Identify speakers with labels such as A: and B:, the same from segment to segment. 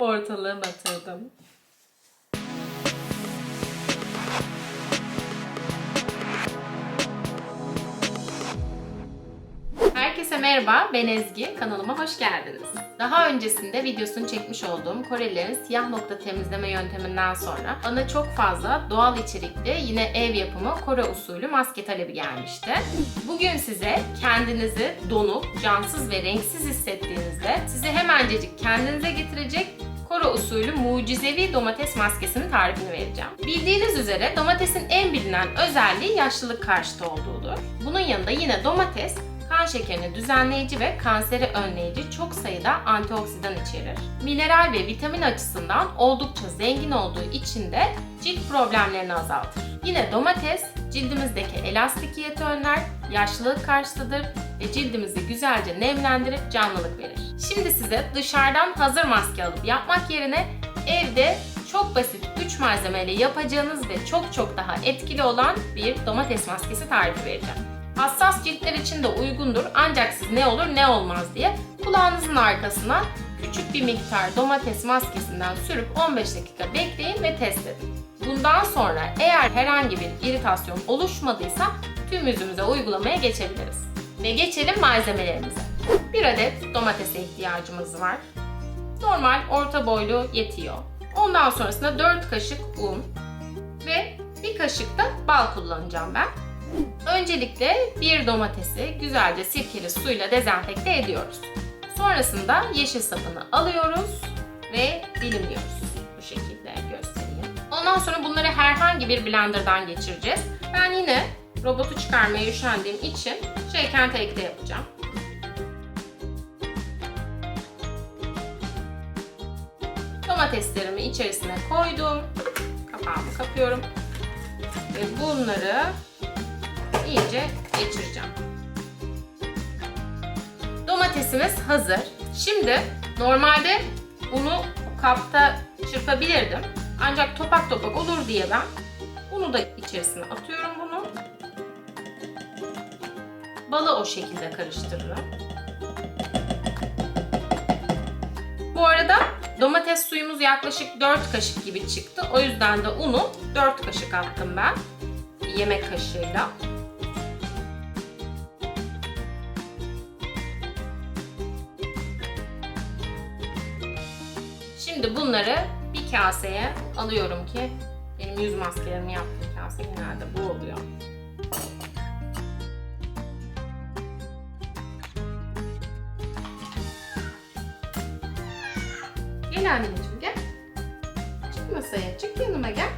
A: Ortalığı batırdım. Herkese merhaba, ben Ezgi. Kanalıma hoş geldiniz. Daha öncesinde videosunu çekmiş olduğum Korelilerin siyah nokta temizleme yönteminden sonra bana çok fazla doğal içerikli yine ev yapımı Kore usulü maske talebi gelmişti. Bugün size kendinizi donuk, cansız ve renksiz hissettiğinizde sizi hemencecik kendinize getirecek Kore usulü mucizevi domates maskesinin tarifini vereceğim. Bildiğiniz üzere domatesin en bilinen özelliği yaşlılık karşıtı olduğudur. Bunun yanında yine domates kan şekerini düzenleyici ve kanseri önleyici çok sayıda antioksidan içerir. Mineral ve vitamin açısından oldukça zengin olduğu için de cilt problemlerini azaltır. Yine domates cildimizdeki elastikiyeti önler, yaşlılık karşıtıdır ve cildimizi güzelce nemlendirip canlılık verir. Şimdi size dışarıdan hazır maske alıp yapmak yerine evde çok basit 3 malzemeyle yapacağınız ve çok çok daha etkili olan bir domates maskesi tarifi vereceğim. Hassas ciltler için de uygundur ancak siz ne olur ne olmaz diye kulağınızın arkasına küçük bir miktar domates maskesinden sürüp 15 dakika bekleyin ve test edin. Bundan sonra eğer herhangi bir iritasyon oluşmadıysa tüm yüzümüze uygulamaya geçebiliriz. Ve geçelim malzemelerimize. Bir adet domatese ihtiyacımız var. Normal orta boylu yetiyor. Ondan sonrasında 4 kaşık un ve bir kaşık da bal kullanacağım ben. Öncelikle bir domatesi güzelce sirkeli suyla dezenfekte ediyoruz. Sonrasında yeşil sapını alıyoruz ve dilimliyoruz. Bu şekilde göstereyim. Ondan sonra bunları herhangi bir blenderdan geçireceğiz. Ben yine robotu çıkarmaya üşendiğim için shaken take'de yapacağım. Domateslerimi içerisine koydum. Kapağımı kapıyorum. Ve bunları iyice geçireceğim. Domatesimiz hazır. Şimdi normalde unu kapta çırpabilirdim. Ancak topak topak olur diye ben unu da içerisine atıyorum bunu. Balı o şekilde karıştırırım. Bu arada domates suyumuz yaklaşık 4 kaşık gibi çıktı. O yüzden de unu 4 kaşık attım ben. Yemek kaşığıyla. Şimdi bunları bir kaseye alıyorum ki benim yüz maskelerimi yaptığım kase genelde bu oluyor. Gel anneciğim gel. Çık masaya çık yanıma gel.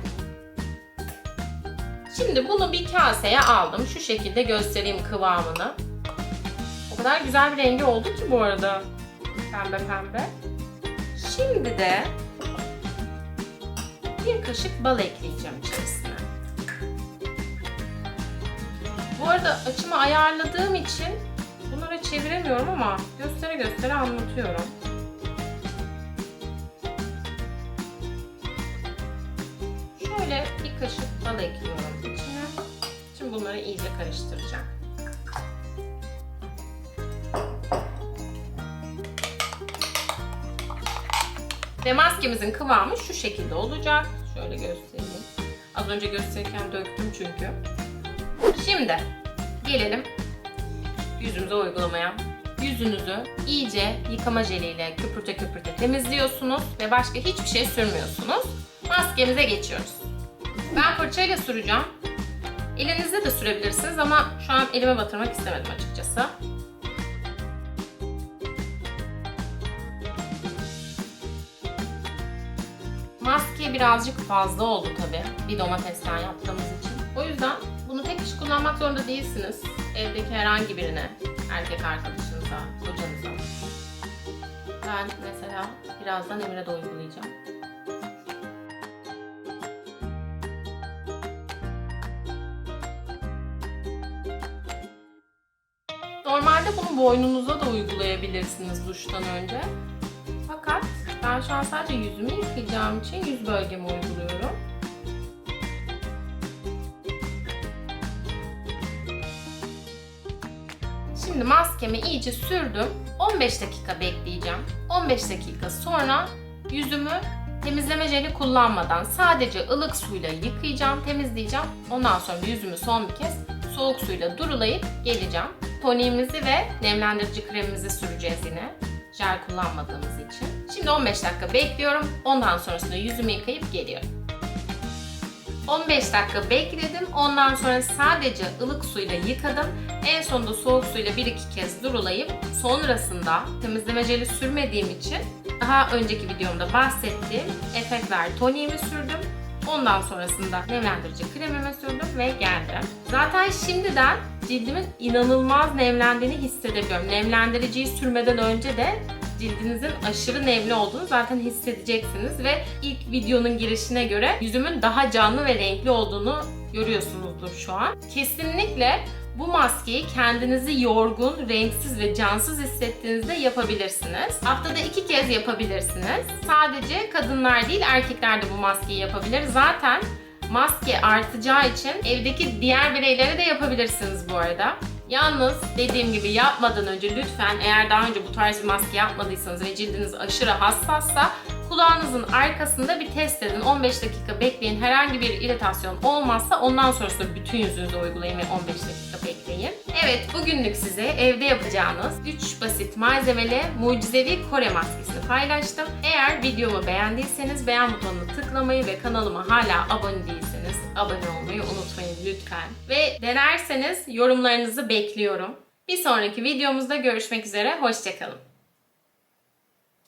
A: Şimdi bunu bir kaseye aldım. Şu şekilde göstereyim kıvamını. O kadar güzel bir rengi oldu ki bu arada. Pembe pembe. Şimdi de bir kaşık bal ekleyeceğim içerisine. Bu arada açımı ayarladığım için bunları çeviremiyorum ama göstere göstere anlatıyorum. Şöyle bir kaşık bal ekliyorum içine. Şimdi bunları iyice karıştıracağım. Ve maskemizin kıvamı şu şekilde olacak. Şöyle göstereyim. Az önce gösterirken döktüm çünkü. Şimdi gelelim yüzümüze uygulamaya. Yüzünüzü iyice yıkama jeliyle köpürte köpürte temizliyorsunuz ve başka hiçbir şey sürmüyorsunuz. Maskemize geçiyoruz. Ben fırçayla süreceğim. Elinizde de sürebilirsiniz ama şu an elime batırmak istemedim açıkçası. Maske birazcık fazla oldu tabi bir domatesten yaptığımız için. O yüzden bunu tek kişi kullanmak zorunda değilsiniz. Evdeki herhangi birine, erkek arkadaşınıza, kocanıza. Ben mesela birazdan Emre de uygulayacağım. Normalde bunu boynunuza da uygulayabilirsiniz duştan önce. Ben şu an sadece yüzümü yıkayacağım için yüz bölgemi uyguluyorum. Şimdi maskemi iyice sürdüm. 15 dakika bekleyeceğim. 15 dakika sonra yüzümü temizleme jeli kullanmadan sadece ılık suyla yıkayacağım, temizleyeceğim. Ondan sonra yüzümü son bir kez soğuk suyla durulayıp geleceğim. Toniğimizi ve nemlendirici kremimizi süreceğiz yine. Jel kullanmadığımız için. Şimdi 15 dakika bekliyorum. Ondan sonrasında yüzümü yıkayıp geliyorum. 15 dakika bekledim. Ondan sonra sadece ılık suyla yıkadım. En sonunda soğuk suyla bir iki kez durulayıp sonrasında temizleme jeli sürmediğim için daha önceki videomda bahsettiğim Effectware toniğimi sürdüm. Ondan sonrasında nemlendirici kremimi sürdüm ve geldim. Zaten şimdiden cildimin inanılmaz nemlendiğini hissedebiliyorum. Nemlendiriciyi sürmeden önce de cildinizin aşırı nemli olduğunu zaten hissedeceksiniz ve ilk videonun girişine göre yüzümün daha canlı ve renkli olduğunu görüyorsunuzdur şu an. Kesinlikle bu maskeyi kendinizi yorgun, renksiz ve cansız hissettiğinizde yapabilirsiniz. Haftada iki kez yapabilirsiniz. Sadece kadınlar değil erkekler de bu maskeyi yapabilir. Zaten maske artacağı için evdeki diğer bireylere de yapabilirsiniz bu arada. Yalnız dediğim gibi yapmadan önce lütfen eğer daha önce bu tarz bir maske yapmadıysanız ve cildiniz aşırı hassassa kulağınızın arkasında bir test edin. 15 dakika bekleyin. Herhangi bir iritasyon olmazsa ondan sonrasında bütün yüzünüze uygulayın ve 15 dakika bekleyin. Evet bugünlük size evde yapacağınız 3 basit malzemeli mucizevi Kore maskesini paylaştım. Eğer videomu beğendiyseniz beğen butonuna tıklamayı ve kanalıma hala abone değilseniz abone olmayı unutmayın lütfen. Ve denerseniz yorumlarınızı bekliyorum. Bir sonraki videomuzda görüşmek üzere. Hoşçakalın.